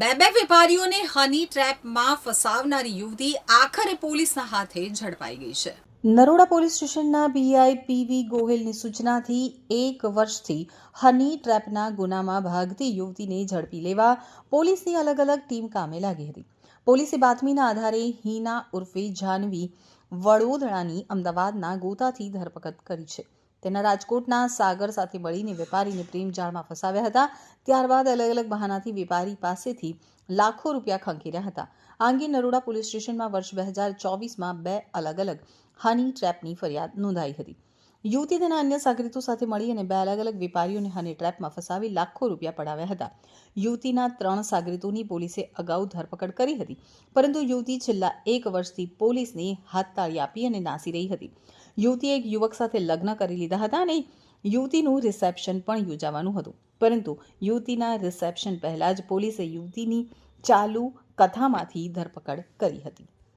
બે બે વેપારીઓને હની ટ્રેપમાં ફસાવનારી યુવતી આખરે પોલીસના હાથે ઝડપાઈ ગઈ છે. નરોડા પોલીસ સ્ટેશનના બીઆઈ પીવી ગોહિલની સૂચનાથી એક વર્ષથી હની ટ્રેપના ગુનામાં ભાગતી યુવતીને ઝડપી લેવા પોલીસની અલગ અલગ ટીમ કામે લાગી હતી. પોલીસે બાતમીના આધારે હિના ઉર્ફે જાનવી વડોદરાની અમદાવાદના ગોતાથી ધરપકડ કરી છે. તેના રાજકોટના સાગર સાથે મળીને વેપારીને પ્રેમ જાળમાં ફસાવ્યા હતા. ત્યારબાદ અલગ અલગ બહાનાથી વેપારી પાસેથી લાખો રૂપિયા ખંખેર્યા હતા. આ અંગે નરોડા પોલીસ સ્ટેશનમાં વર્ષ બે હજાર ચોવીસમાં બે અલગ અલગ હની ટ્રેપની ફરિયાદ નોંધાઈ હતી. યુવતી તેના અન્ય સાગરીતો સાથે મળી અને બે અલગ અલગ વેપારીઓને હની ટ્રેપમાં ફસાવી લાખો રૂપિયા પડાવ્યા હતા. યુવતીના ત્રણ સાગરીતોની પોલીસે અગાઉ ધરપકડ કરી હતી, પરંતુ યુવતી છેલ્લા એક વર્ષથી પોલીસની હાથતાળી આપી અને નાસી રહી હતી. યુવતીએ એક યુવક સાથે લગ્ન કરી લીધા હતા અને યુવતીનું રિસેપ્શન પણ યોજાવાનું હતું. પરંતુ યુવતીના રિસેપ્શન પહેલાં જ પોલીસે યુવતીની ચાલુ કથામાંથી ધરપકડ કરી હતી.